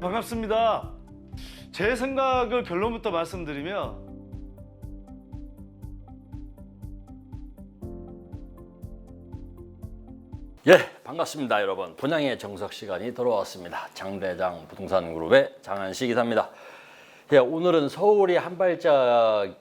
반갑습니다. 제 생각을 결론부터 말씀드리면 예, 반갑습니다, 여러분. 분양의 정석 시간이 돌아왔습니다. 장대장 부동산 그룹의 장한식 이사입니다. 예, 오늘은 서울이 한 발짝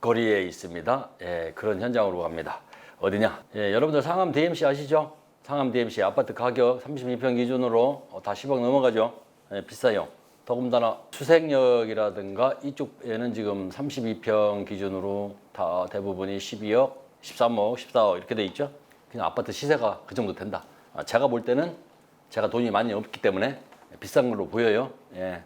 거리에 있습니다. 예, 그런 현장으로 갑니다. 어디냐? 예, 여러분들 상암 DMC 아시죠? 상암 DMC 아파트 가격 32평 기준으로 어, 다 10억 넘어가죠. 예, 비싸요. 더군다나 수색역이라든가 이쪽에는 지금 32평 기준으로 다 대부분이 12억, 13억, 14억 이렇게 돼 있죠. 그냥 아파트 시세가 그 정도 된다. 아, 제가 볼 때는 제가 돈이 많이 없기 때문에 비싼 걸로 보여요. 예.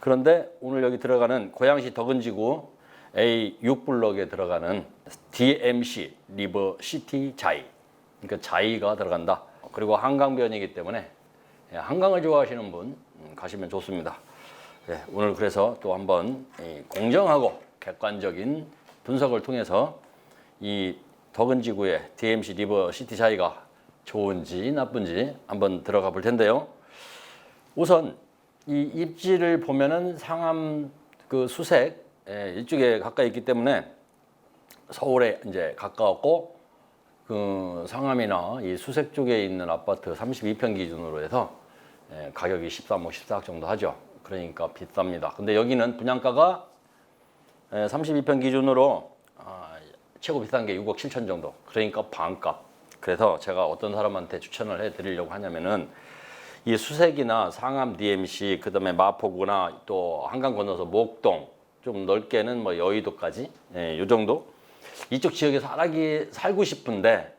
그런데 오늘 여기 들어가는 고양시 덕은지구 A6블럭에 들어가는 DMC 리버 시티 자이. 그러니까 자이가 들어간다. 그리고 한강변이기 때문에 예, 한강을 좋아하시는 분 음, 가시면 좋습니다. 예, 오늘 그래서 또 한번 이 공정하고 객관적인 분석을 통해서 이 덕은 지구의 DMC 리버 시티 자이가 좋은지 나쁜지 한번 들어가 볼 텐데요. 우선 이 입지를 보면은 상암 그 수색 예, 이쪽에 가까이 있기 때문에 서울에 이제 가까웠고 그 상암이나 이 수색 쪽에 있는 아파트 32평 기준으로 해서 예, 가격이 13억, 14억 정도 하죠. 그러니까 비쌉니다. 근데 여기는 분양가가 예, 32평 기준으로 아, 최고 비싼 게 6억 7천 정도. 그러니까 반값. 그래서 제가 어떤 사람한테 추천을 해 드리려고 하냐면은 이 수색이나 상암 DMC 그다음에 마포구나 또 한강 건너서 목동 좀 넓게는 뭐 여의도까지 예, 요 정도 이쪽 지역에 살기 살고 싶은데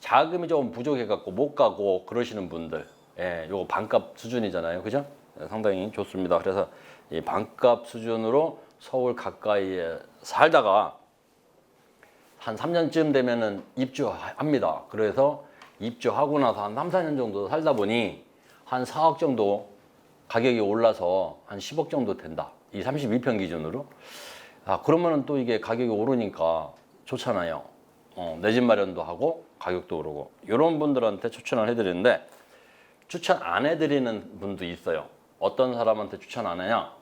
자금이 좀 부족해 갖고 못 가고 그러시는 분들 예, 요거 반값 수준이잖아요. 그죠? 예, 상당히 좋습니다. 그래서 이 반값 수준으로 서울 가까이에 살다가 한 3년쯤 되면은 입주합니다. 그래서 입주하고 나서 한 3, 4년 정도 살다 보니 한 4억 정도 가격이 올라서 한 10억 정도 된다. 이 32평 기준으로. 아, 그러면은 또 이게 가격이 오르니까 좋잖아요. 어, 내 집 마련도 하고 가격도 오르고. 이런 분들한테 추천을 해드리는데 추천 안 해드리는 분도 있어요. 어떤 사람한테 추천 안 하냐?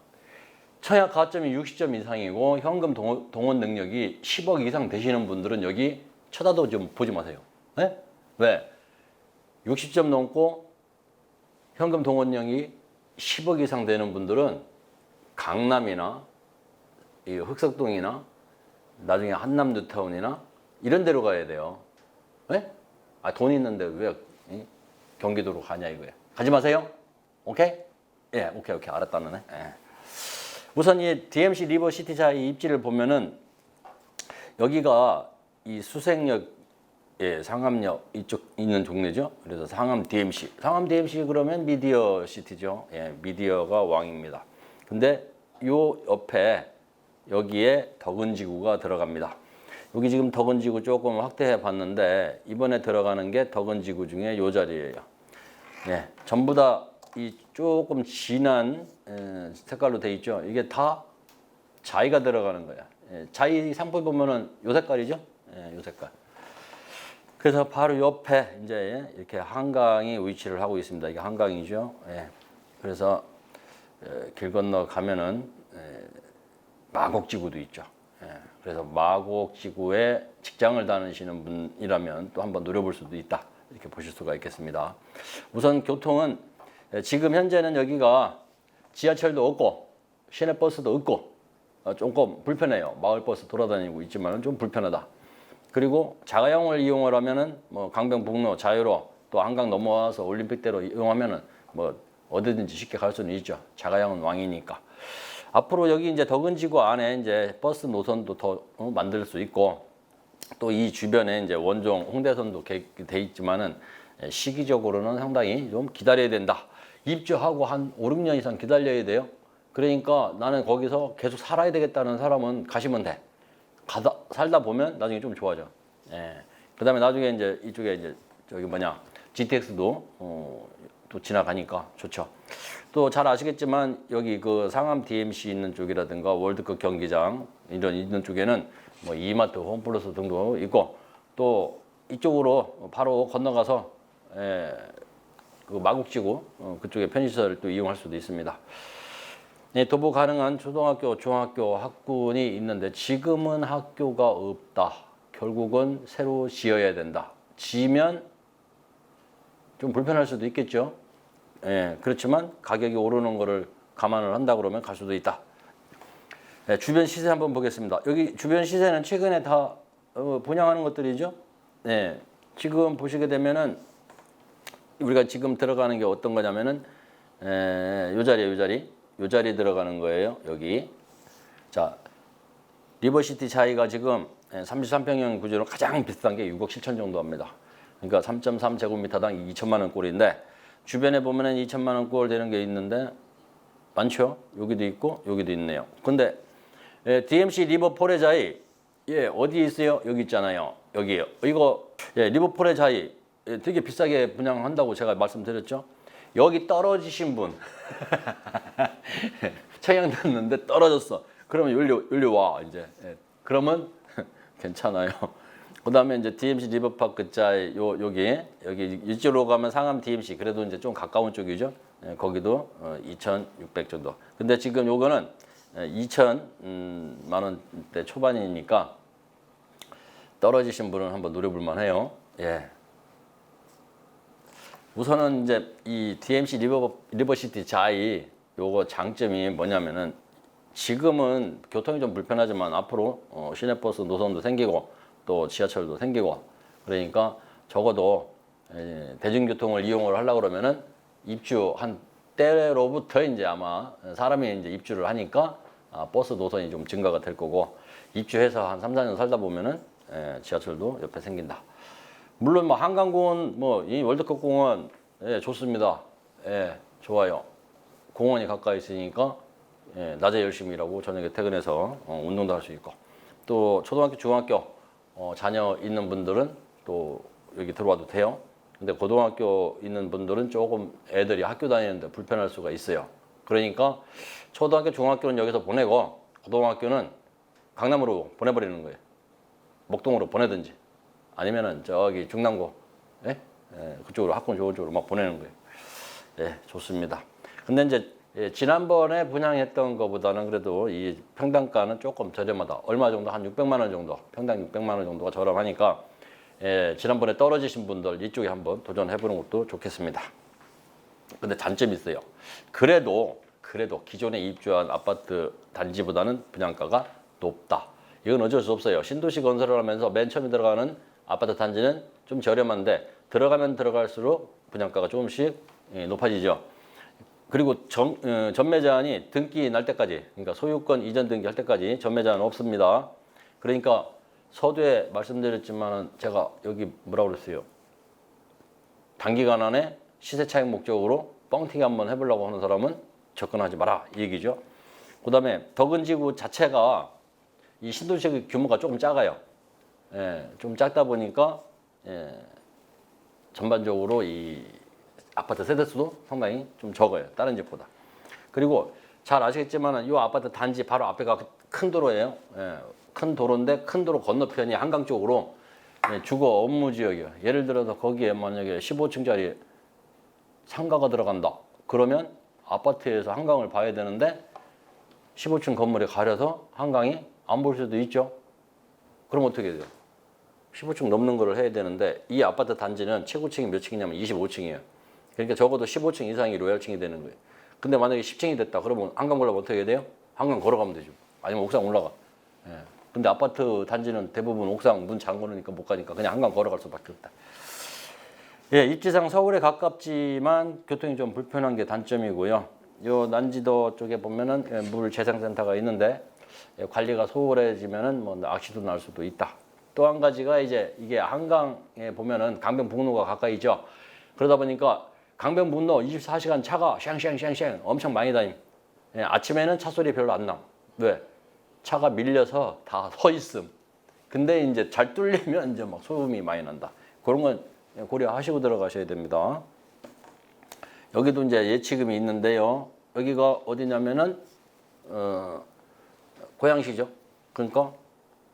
청약 가점이 60점 이상이고 현금 동원, 동원 능력이 10억 이상 되시는 분들은 여기 쳐다도 좀 보지 마세요. 네? 왜? 60점 넘고 현금 동원량이 10억 이상 되는 분들은 강남이나 이 흑석동이나 나중에 한남 뉴타운이나 이런 데로 가야 돼요. 네? 아, 돈 있는데 왜 이? 경기도로 가냐 이거예요. 가지 마세요. 오케이? 예, 오케이, 오케이. 알았다는 애. 예. 우선 이 DMC 리버 시티자의 입지를 보면은 여기가 이 수색역 예, 상암역 이쪽 있는 동네죠. 그래서 상암 DMC. 상암 DMC 그러면 미디어 시티죠. 예, 미디어가 왕입니다. 근데 요 옆에 여기에 덕은지구가 들어갑니다. 여기 지금 덕은지구 조금 확대해 봤는데 이번에 들어가는 게 덕은지구 중에 요 자리예요. 예, 전부 다 이 조금 진한 에, 색깔로 돼 있죠. 이게 다 자이가 들어가는 거야. 예, 자이 상품 보면은 요 색깔이죠. 예, 요 색깔. 그래서 바로 옆에 이제 이렇게 한강이 위치를 하고 있습니다. 이게 한강이죠. 예. 그래서 에, 길 건너 가면은 에, 마곡지구도 있죠. 예. 그래서 마곡 지구에 직장을 다니시는 분이라면 또 한번 노려볼 수도 있다. 이렇게 보실 수가 있겠습니다. 우선 교통은 에, 지금 현재는 여기가 지하철도 없고 시내버스도 없고 어, 조금 불편해요. 마을버스 돌아다니고 있지만 좀 불편하다. 그리고 자가용을 이용을 하면은 뭐 강변북로 자유로 또 한강 넘어와서 올림픽대로 이용하면은 뭐 어디든지 쉽게 갈 수는 있죠. 자가용은 왕이니까. 앞으로 여기 이제 덕은지구 안에 이제 버스 노선도 더 어, 만들 수 있고 또 이 주변에 이제 원종 홍대선도 계획돼 있지만은 예, 시기적으로는 상당히 좀 기다려야 된다. 입주하고 한 5, 6년 이상 기다려야 돼요. 그러니까 나는 거기서 계속 살아야 되겠다는 사람은 가시면 돼. 가다 살다 보면 나중에 좀 좋아져. 예. 그다음에 나중에 이제 이쪽에 이제 저기 뭐냐 GTX도 어, 또 지나가니까 좋죠. 또 잘 아시겠지만 여기 그 상암 DMC 있는 쪽이라든가 월드컵 경기장 이런 있는 쪽에는 뭐 이마트, 홈플러스 등도 있고 또 이쪽으로 바로 건너가서 예, 그 마곡지구 어, 그쪽에 편의시설을 또 이용할 수도 있습니다. 네, 도보 가능한 초등학교, 중학교 학군이 있는데 지금은 학교가 없다. 결국은 새로 지어야 된다. 지면 좀 불편할 수도 있겠죠. 예, 그렇지만 가격이 오르는 거를 감안을 한다 그러면 갈 수도 있다. 네, 주변 시세 한번 보겠습니다. 여기 주변 시세는 최근에 다 어, 분양하는 것들이죠. 네, 지금 보시게 되면은 우리가 지금 들어가는 게 어떤 거냐면은 에, 요 자리에 요 자리 요 자리 들어가는 거예요. 여기 자 리버시티 차이가 지금 33평형 구조로 가장 비싼 게 6억 7천 정도 합니다. 그러니까 3.3 제곱미터당 2천만 원 꼴인데 주변에 보면은 2천만 원 꼴 되는 게 있는데 많죠. 여기도 있고 여기도 있네요. 근데 예, DMC 리버 포레자이 예 어디 있어요? 여기 있잖아요. 여기요. 이거 예, 리버 포레자이 예, 되게 비싸게 분양한다고 제가 말씀드렸죠. 여기 떨어지신 분 청약 났는데 떨어졌어. 그러면 연료 연료 와 이제. 예, 그러면 괜찮아요. 그다음에 이제 DMC 리버파크 자이 요 여기 여기 이쪽으로 가면 상암 DMC 그래도 이제 좀 가까운 쪽이죠. 예, 거기도 어, 2,600 정도. 근데 지금 요거는 2,000만 음, 원대 초반이니까 떨어지신 분은 한번 노려볼 만해요. 예. 우선은 이제 이 DMC 리버 리버시티 자이 요거 장점이 뭐냐면은 지금은 교통이 좀 불편하지만 앞으로 어, 시내버스 노선도 생기고 또 지하철도 생기고 그러니까 적어도 에, 대중교통을 이용을 하려고 그러면은 입주한 때로부터 이제 아마 사람이 이제 입주를 하니까 아, 버스 노선이 좀 증가가 될 거고 입주해서 한 3, 4년 살다 보면은 에, 지하철도 옆에 생긴다. 물론 뭐 한강공원 뭐 이 월드컵 공원 예, 좋습니다. 예, 좋아요. 공원이 가까이 있으니까 예, 낮에 열심히 일하고 저녁에 퇴근해서 어, 운동도 할 수 있고 또 초등학교, 중학교 어, 자녀 있는 분들은 또 여기 들어와도 돼요. 근데 고등학교 있는 분들은 조금 애들이 학교 다니는데 불편할 수가 있어요. 그러니까 초등학교, 중학교는 여기서 보내고 고등학교는 강남으로 보내버리는 거예요. 목동으로 보내든지 아니면은 저기 중남고 예? 예, 그쪽으로 학군 좋은 쪽으로 막 보내는 거예요. 예, 좋습니다. 근데 이제 예, 지난번에 분양했던 것보다는 그래도 이 평당가는 조금 저렴하다. 얼마 정도 한 600만 원 정도, 평당 600만 원 정도가 저렴하니까 예, 지난번에 떨어지신 분들 이쪽에 한번 도전해 보는 것도 좋겠습니다. 근데 단점이 있어요. 그래도 그래도 기존에 입주한 아파트 단지보다는 분양가가 높다. 이건 어쩔 수 없어요. 신도시 건설을 하면서 맨 처음에 들어가는 아파트 단지는 좀 저렴한데 들어가면 들어갈수록 분양가가 조금씩 예, 높아지죠. 그리고 전, 어, 전매 제한이 등기 날 때까지, 그러니까 소유권 이전 등기 할 때까지 전매 제한 없습니다. 그러니까 서두에 말씀드렸지만 제가 여기 뭐라고 그랬어요? 단기간 안에 시세 차익 목적으로 뻥튀기 한번 해보려고 하는 사람은 접근하지 마라 이 얘기죠. 그 다음에 덕은지구 자체가 이 신도시 규모가 조금 작아요. 예, 좀 작다 보니까 예, 전반적으로 이 아파트 세대 수도 상당히 좀 적어요. 다른 집보다. 그리고 잘 아시겠지만 이 아파트 단지 바로 앞에가 큰 도로예요. 예, 큰 도로인데 큰 도로 건너편이 한강 쪽으로 예, 주거 업무 지역이에요. 예를 들어서 거기에 만약에 15층짜리 상가가 들어간다. 그러면 아파트에서 한강을 봐야 되는데 15층 건물에 가려서 한강이 안 볼 수도 있죠. 그럼 어떻게 돼요? 15층 넘는 거를 해야 되는데 이 아파트 단지는 최고층이 몇 층이냐면 25층이에요. 그러니까 적어도 15층 이상이 로얄층이 되는 거예요. 근데 만약에 10층이 됐다. 그러면 한강 보려면 어떻게 해야 돼요? 한강 걸어가면 되죠. 아니면 옥상 올라가. 예. 근데 아파트 단지는 대부분 옥상 문 잠궈놓으니까 못 가니까 그냥 한강 걸어갈 수밖에 없다. 예, 입지상 서울에 가깝지만 교통이 좀 불편한 게 단점이고요. 요 난지도 쪽에 보면은 예, 물 재생센터가 있는데 예, 관리가 소홀해지면은 뭐 악시도 날 수도 있다. 또 한 가지가 이제 이게 한강에 보면은 강변북로가 가까이죠. 그러다 보니까 강변북로 24시간 차가 샹샹샹샹 엄청 많이 다님. 예, 아침에는 차 소리 별로 안 나. 왜? 차가 밀려서 다 서 있음. 근데 이제 잘 뚫리면 이제 막 소음이 많이 난다. 그런 건 고려하시고 들어가셔야 됩니다. 여기도 이제 예치금이 있는데요. 여기가 어디냐면은 어, 고양시죠. 그러니까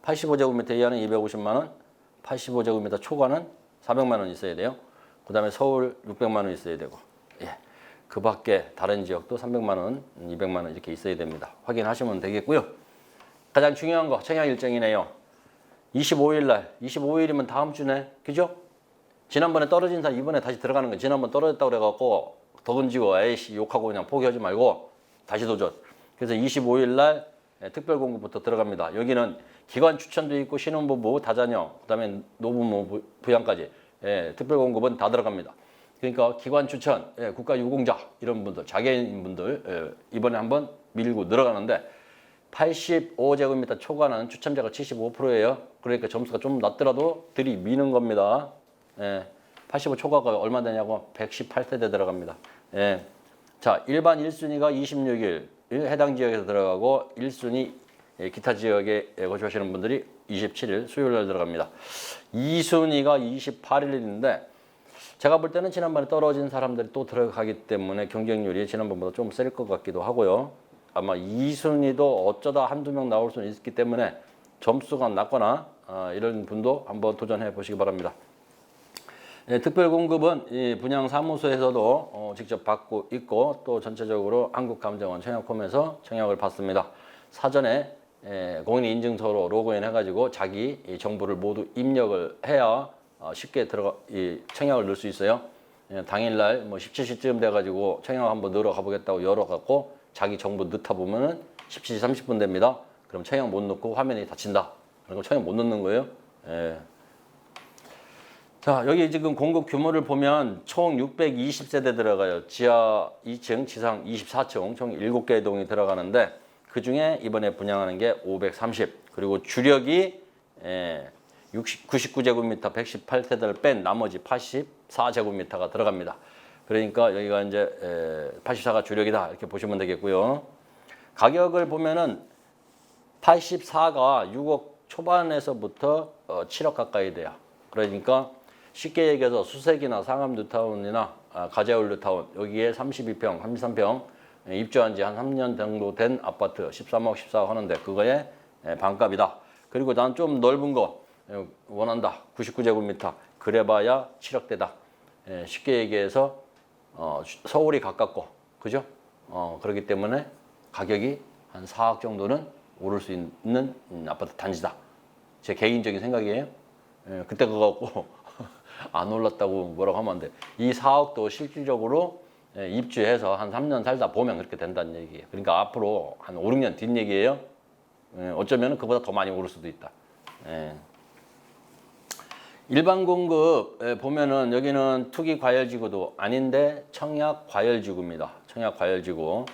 85제곱미터 이하는 250만 원, 85제곱미터 초과는 400만 원 있어야 돼요. 그다음에 서울 600만 원 있어야 되고 예. 그 밖에 다른 지역도 300만 원, 200만 원 이렇게 있어야 됩니다. 확인하시면 되겠고요. 가장 중요한 거 청약 일정이네요. 25일 날, 25일이면 다음 주네. 그죠? 지난번에 떨어진 사람 이번에 다시 들어가는 거 지난번 떨어졌다고 그래 갖고 덕은지고 에이씨 욕하고 그냥 포기하지 말고 다시 도전. 그래서 25일 날 예, 특별 공급부터 들어갑니다. 여기는 기관 추천도 있고 신혼부부 다자녀 그다음에 노부모 부- 부양까지 예, 특별 공급은 다 들어갑니다. 그러니까 기관 추천, 예, 국가 유공자 이런 분들, 자개인 분들 예, 이번에 한번 밀고 늘어가는데 85제곱미터 초과는 추첨자가 75%예요. 그러니까 점수가 좀 낮더라도 들이 미는 겁니다. 예, 85 초과가 얼마 되냐고 118세대 들어갑니다. 예. 자, 일반 1순위가 26일 해당 지역에서 들어가고 1순위 예, 기타 지역에 거주하시는 분들이 27일 수요일 날 들어갑니다. 2순위가 28일인데 제가 볼 때는 지난번에 떨어진 사람들이 또 들어가기 때문에 경쟁률이 지난번보다 좀 셀 것 같기도 하고요. 아마 2순위도 어쩌다 한두 명 나올 수는 있기 때문에 점수가 낮거나 아, 이런 분도 한번 도전해 보시기 바랍니다. 예, 특별 공급은 이 분양 사무소에서도 어, 직접 받고 있고 또 전체적으로 한국감정원 청약홈에서 청약을 받습니다. 사전에 예, 공인 인증서로 로그인 해가지고 자기 이 정보를 모두 입력을 해야 어, 쉽게 들어가 이 청약을 넣을 수 있어요. 예, 당일날 뭐 17시쯤 돼가지고 청약 한번 넣으러 가보겠다고 열어갖고 자기 정보 넣다 보면은 17시 30분 됩니다. 그럼 청약 못 넣고 화면이 닫힌다. 그럼 청약 못 넣는 거예요. 예. 자, 여기 지금 공급 규모를 보면 총 620세대 들어가요. 지하 2층, 지상 24층, 총 7개의 동이 들어가는데 그 중에 이번에 분양하는 게 530. 그리고 주력이 예, 60, 99제곱미터 118세대를 뺀 나머지 84제곱미터가 들어갑니다. 그러니까 여기가 이제 에, 84가 주력이다 이렇게 보시면 되겠고요. 가격을 보면은 84가 6억 초반에서부터 어, 7억 가까이 돼요. 그러니까 쉽게 얘기해서 수색이나 상암 뉴타운이나 아, 가재울 뉴타운 여기에 32평, 33평 예, 입주한 지 한 3년 정도 된 아파트 13억, 14억 하는데 그거에 예, 반값이다. 그리고 난 좀 넓은 거 예, 원한다. 99제곱미터 그래봐야 7억대다. 예, 쉽게 얘기해서 어, 서울이 가깝고 그죠? 어, 그렇기 때문에 가격이 한 4억 정도는 오를 수 있는 음, 아파트 단지다. 제 개인적인 생각이에요. 예, 그때 그거 갖고 안 올랐다고 뭐라고 하면 안 돼. 이 4억도 실질적으로 예, 입주해서 한 3년 살다 보면 그렇게 된다는 얘기예요. 그러니까 앞으로 한 5, 6년 뒷 얘기예요. 예, 어쩌면 그보다 더 많이 오를 수도 있다. 예. 일반 공급 에 보면은 여기는 투기 과열지구도 아닌데 청약 과열지구입니다. 청약 과열지구.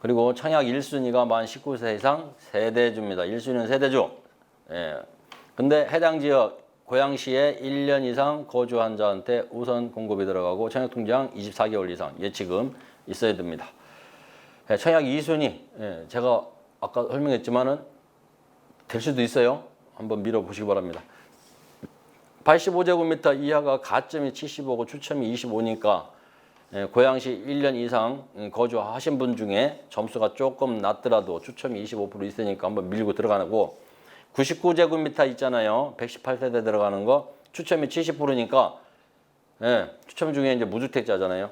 그리고 청약 1순위가 만 19세 이상 세대주입니다. 1순위는 세대주. 예. 근데 해당 지역 고양시에 1년 이상 거주한 자한테 우선 공급이 들어가고 청약 통장 24개월 이상 예치금 있어야 됩니다. 예, 청약 2순위. 예, 제가 아까 설명했지만은 될 수도 있어요. 한번 밀어보시기 바랍니다. 85제곱미터 이하가 가점이 75고 추첨이 25니까 예, 고양시 1년 이상 거주하신 분 중에 점수가 조금 낮더라도 추첨이 25% 있으니까 한번 밀고 들어가고 99제곱미터 있잖아요. 118세대 들어가는 거 추첨이 70%니까 예, 추첨 중에 이제 무주택자잖아요.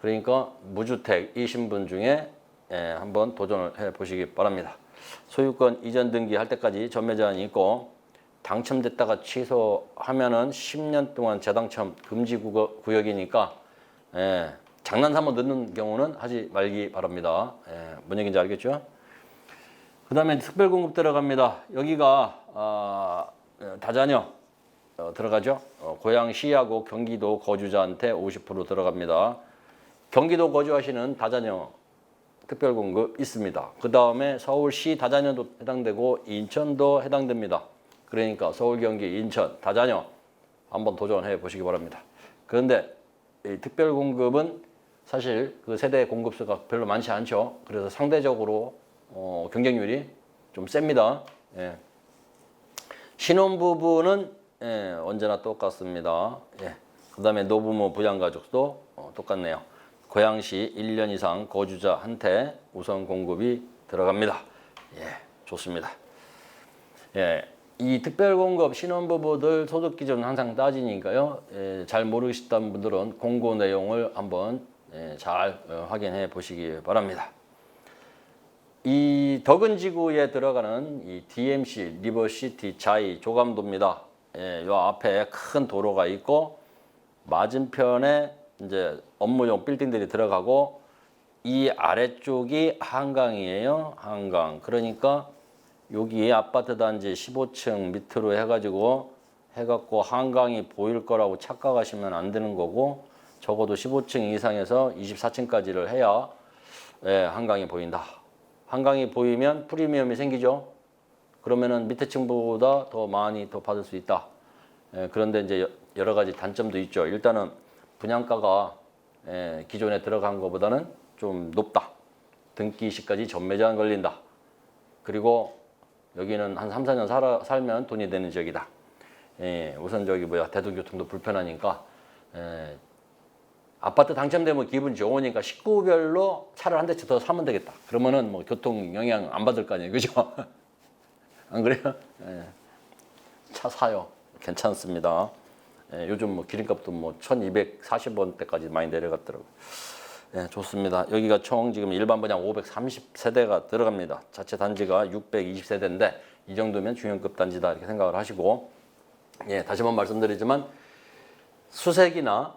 그러니까 무주택이신 분 중에 예, 한번 도전을 해 보시기 바랍니다. 소유권 이전 등기 할 때까지 전매 제한이 있고 당첨됐다가 취소하면은 10년 동안 재당첨 금지 구역이니까 예, 장난 삼아 넣는 경우는 하지 말기 바랍니다. 예, 뭔 얘기인지 알겠죠? 그 다음에 특별 공급 들어갑니다. 여기가 아, 다자녀 어, 들어가죠. 어, 고양시하고 경기도 거주자한테 50% 들어갑니다. 경기도 거주하시는 다자녀 특별 공급 있습니다. 그 다음에 서울시 다자녀도 해당되고 인천도 해당됩니다. 그러니까 서울, 경기, 인천, 다자녀 한번 도전해 보시기 바랍니다. 그런데 이 특별 공급은 사실 그 세대 공급수가 별로 많지 않죠. 그래서 상대적으로 어, 경쟁률이 좀 셉니다. 예. 신혼부부는 예, 언제나 똑같습니다. 예. 그 다음에 노부모 부양가족도 어, 똑같네요. 고양시 1년 이상 거주자한테 우선 공급이 들어갑니다. 예, 좋습니다. 예, 이 특별공급 신혼부부들 소득 기준 항상 따지니까요. 예, 잘 모르시던 분들은 공고 내용을 한번 예, 잘 어, 확인해 보시기 바랍니다. 이 덕은지구에 들어가는 이 DMC 리버시티 자이 조감도입니다. 예, 요 앞에 큰 도로가 있고 맞은편에 이제 업무용 빌딩들이 들어가고 이 아래쪽이 한강이에요. 한강. 그러니까 여기 아파트 단지 15층 밑으로 해가지고 해갖고 한강이 보일 거라고 착각하시면 안 되는 거고 적어도 15층 이상에서 24층까지를 해야 예, 한강이 보인다. 한강이 보이면 프리미엄이 생기죠. 그러면은 밑에 층보다 더 많이 더 받을 수 있다. 예, 그런데 이제 여- 여러 가지 단점도 있죠. 일단은 분양가가 예, 기존에 들어간 것보다는 좀 높다. 등기 시까지 전매제한 걸린다. 그리고 여기는 한 3, 4년 살아, 살면 돈이 되는 지역이다. 예, 우선 저기 뭐야 대중교통도 불편하니까 예, 아파트 당첨되면 기분 좋으니까 식구별로 차를 한 대씩 더 사면 되겠다. 그러면은 뭐 교통 영향 안 받을 거 아니에요, 그죠? 안 그래요? 예. 차 사요. 괜찮습니다. 예, 요즘 뭐 기름값도 뭐 1,240원대까지 많이 내려갔더라고요. 예, 좋습니다. 여기가 총 지금 일반 분양 530세대가 들어갑니다. 자체 단지가 620세대인데 이 정도면 중형급 단지다 이렇게 생각을 하시고 예, 다시 한번 말씀드리지만 수색이나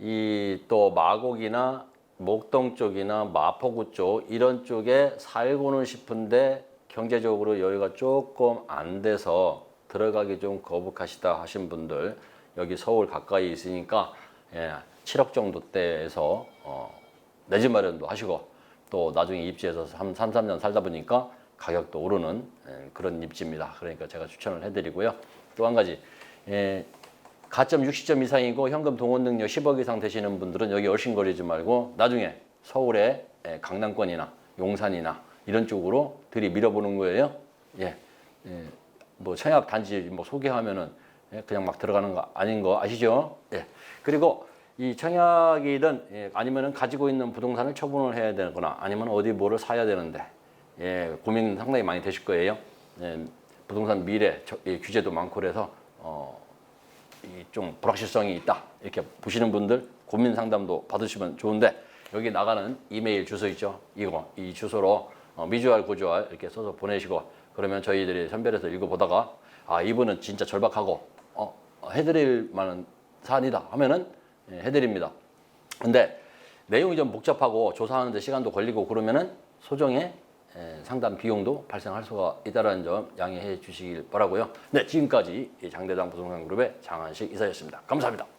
이 또 마곡이나 목동 쪽이나 마포구 쪽 이런 쪽에 살고는 싶은데 경제적으로 여유가 조금 안 돼서 들어가기 좀 거북하시다 하신 분들 여기 서울 가까이 있으니까 예, 7억 정도대에서 어, 내 집 마련도 하시고 또 나중에 입지해서 3, 3, 3년 살다 보니까 가격도 오르는 예, 그런 입지입니다. 그러니까 제가 추천을 해드리고요. 또 한 가지 예, 가점 60점 이상이고 현금 동원 능력 10억 이상 되시는 분들은 여기 얼씬거리지 말고 나중에 서울의 예, 강남권이나 용산이나 이런 쪽으로 들이 밀어보는 거예요. 예, 예, 뭐 청약 단지 뭐 소개하면은 예, 그냥 막 들어가는 거 아닌 거 아시죠? 예. 그리고 이 청약이든 예, 아니면은 가지고 있는 부동산을 처분을 해야 되거나 아니면 어디 뭐를 사야 되는데 예, 고민 상당히 많이 되실 거예요. 예, 부동산 미래 저- 예, 규제도 많고 그래서 어, 이 좀 불확실성이 있다. 이렇게 보시는 분들 고민 상담도 받으시면 좋은데 여기 나가는 이메일 주소 있죠? 이거 이 주소로 어, 미주알 고주알 이렇게 써서 보내시고 그러면 저희들이 선별해서 읽어보다가 아 이분은 진짜 절박하고 어, 해드릴 만한 사안이다 하면은 예, 해드립니다. 근데 내용이 좀 복잡하고 조사하는데 시간도 걸리고 그러면은 소정의 에, 상담 비용도 발생할 수가 있다는 점 양해해 주시길 바라고요. 네, 지금까지 이 장대장 부동산 그룹의 장한식 이사였습니다. 감사합니다.